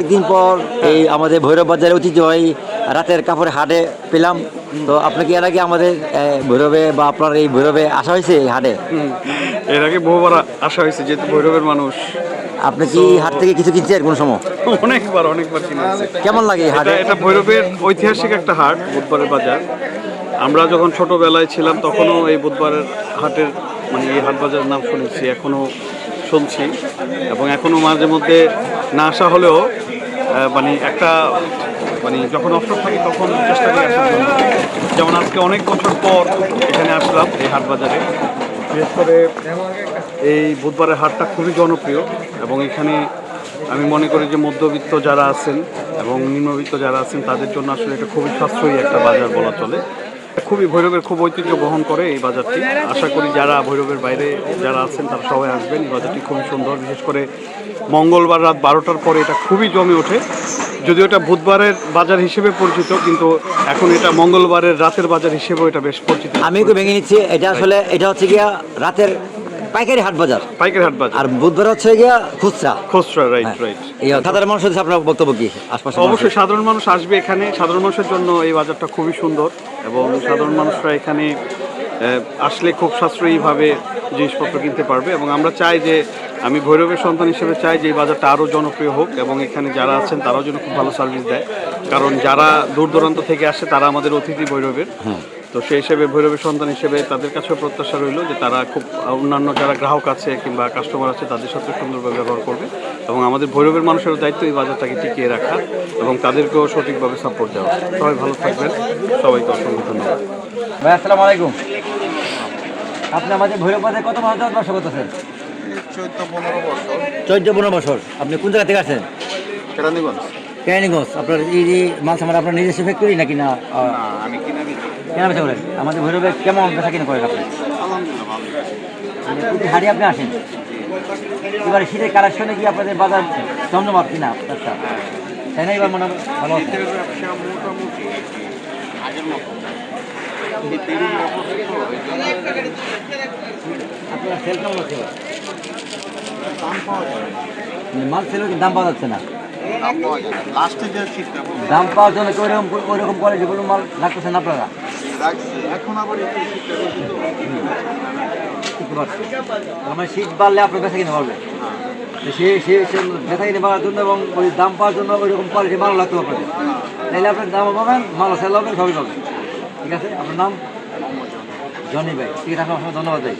একদিন পর এই আমাদের ভৈরব বাজারে ঐতিহ্যবাহী রাতের কাপড়ে হাটে পেলাম। তো আপনি কি এর আগে আমাদের ভৈরবে বা আপনার এই ভৈরবে আসা হয়েছে হাটে? এর আগে বহুবার আসা হয়েছে, যেহেতু ভৈরবের মানুষ। আপনি কি হাট থেকে কিছু কিনছেন কোন সময়? অনেকবার অনেকবার কিনে আসছে কেমন লাগে হাটে? এটা ভৈরবের ঐতিহাসিক একটা হাট বুধবারের বাজার। আমরা যখন ছোটবেলায় ছিলাম তখনও এই বুধবারের হাটের মানে এই হাট বাজারের নাম শুনেছি এখনও শুনছি। এবং এখনও মাঝে মধ্যে না আসা হলেও মানে একটা মানে যখন অবসর থাকি তখন চেষ্টা করি যেমন আজকে অনেক বছর পর এখানে আসলাম এই হাট বাজারে। বিশেষ করে এই বুধবারের হাটটা খুবই জনপ্রিয় এবং এখানে আমি মনে করি যে মধ্যবিত্ত যারা আছেন এবং নিম্নবিত্ত যারা আছেন, তাদের জন্য আসলে এটা খুবই সাশ্রয়ী একটা বাজার বলা চলে। খুবই ভৈরবের খুব ঐতিহ্য বহন করে এই বাজারটি। আশা করি যারা ভৈরবের বাইরে যারা আছেন, তারা সবাই আসবেন। এই বাজারটি খুবই সুন্দর। বিশেষ করে মঙ্গলবার রাত বারোটার পরে এটা খুবই জমে ওঠে। যদিও এটা বুধবারের বাজার হিসেবে পরিচিত, কিন্তু এখন এটা মঙ্গলবারের রাতের বাজার হিসেবেও এটা বেশ পরিচিত। আমি একটু ভেঙে নিচ্ছি। এটা আসলে, এটা হচ্ছে গিয়া রাতের পাইকারি হাট বাজার। পাইকারি হাট বাজার। আর বুধবার হচ্ছে গিয়া খুচরা। খুচরা রাইট হ্যাঁ। রাইট এই সাধারণ মানুষ হচ্ছে আপনার বক্তব্য কি? আশপাশে অবশ্যই সাধারণ মানুষ আসবে এখানে। সাধারণ মানুষের জন্য এই বাজারটা খুবই সুন্দর এবং সাধারণ মানুষরা এখানে আসলে খুব সাশ্রয়ীভাবে জিনিসপত্র কিনতে পারবে এবং আমরা চাই যে আমি ভৈরবের সন্তান হিসেবে চাই যে এই বাজারটা আরও জনপ্রিয় হোক এবং এখানে যারা আছেন তারাও যেন খুব ভালো সার্ভিস দেয়। কারণ যারা দূর দূরান্ত থেকে আসে তারা আমাদের অতিথি ভৈরবের। তো সেই হিসেবে ভৈরবের সন্তান হিসেবে তাদের কাছেও প্রত্যাশা রইল যে তারা খুব অন্যান্য যারা গ্রাহক আছে কিংবা কাস্টমার আছে তাদের সাথে সুন্দরভাবে ব্যবহার করবে এবং আমাদের ভৈরবের মানুষেরও দায়িত্ব এই বাজারটাকে টিকিয়ে রাখা এবং তাদেরকেও সঠিকভাবে সাপোর্ট দেওয়া। সবাই ভালো থাকবেন। সবাইকে অসংখ্য ধন্যবাদ। ভাই আসসালামু আলাইকুম। আপনি আমাদের ভৈরব বাজারে কত বাস করতেছেন? চোদ্দ পনেরো বছর। আপনি কোন জায়গা থেকে আসেন কেরানীগঞ্জ। কেরানীগঞ্জ। আপনার এই যে মাল সামান আপনার নিজস্ব ফ্যাক্টরি নাকি না? আমি কিনে কেনা বেচা করেন? আমাদের ভৈরবে কেমন বেচা কিনা করেন আপনি? মানে প্রতি হাড়ি আপনি আসেন? এবারে শীতের কালেকশনে কি আপনাদের বাজার জমজমাট কিনা তাই না এবার মনে ভালো আছে। আপনার সেল কেমন হচ্ছে। মানে মাল সেলের দাম পাওয়া যাচ্ছে না। দাম পাওয়ার জন্য ওইরকম ওইরকম কোয়ালিটিগুলো মাল রাখতেছেন আপনারা? শীত বাড়লে আপনার বেচা কিনে পারবে সে সে কিনে পাওয়ার জন্য এবং ওই দাম পাওয়ার জন্য ওই রকম কোয়ালিটি মাল লাগতে আপনাদের। তাহলে আপনার দামও পাবেন মালও সেল হবে সবই পাবেন। ঠিক আছে? আপনার নাম? জনি ভাই। ঠিক আছে, আপনার ধন্যবাদ ভাই।